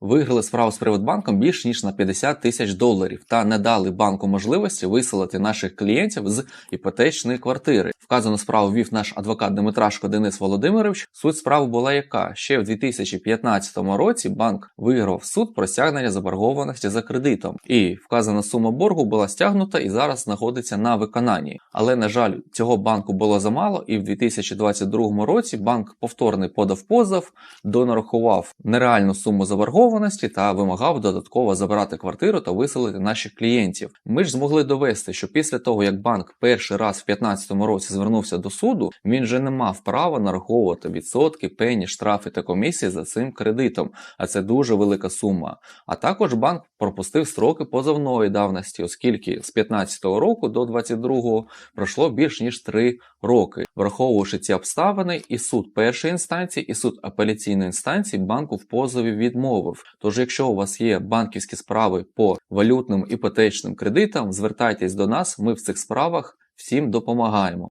виграли справу з Приватбанком більш ніж на 50 тисяч доларів та не дали банку можливості виселити наших клієнтів з іпотечної квартири. Вказану справу вів наш адвокат Димитрашко Денис Володимирович. Суть справи була яка ще в 2015 році банк виграв суд про стягнення заборгованості за кредитом, і вказана сума боргу була стягнута і зараз знаходиться на виконанні. Але на жаль, цього банку було замало, і в 2022 році банк повторний подав позов, донарахував нереальну суму заборгованості та вимагав додатково забрати квартиру та виселити наших клієнтів. Ми ж змогли довести, що після того, як банк перший раз в 2015 році звернувся до суду, він вже не мав права нараховувати відсотки, пені, штрафи та комісії за цим кредитом, а це дуже велика сума. А також банк пропустив строки позовної давності, оскільки з 2015 року до 2022 пройшло більш ніж 3 роки. Враховуючи ці обставини, і суд першої інстанції, і суд апеляційної інстанції банку в позові відмовив. Тож, якщо у вас є банківські справи по валютним іпотечним кредитам, звертайтесь до нас, ми в цих справах всім допомагаємо.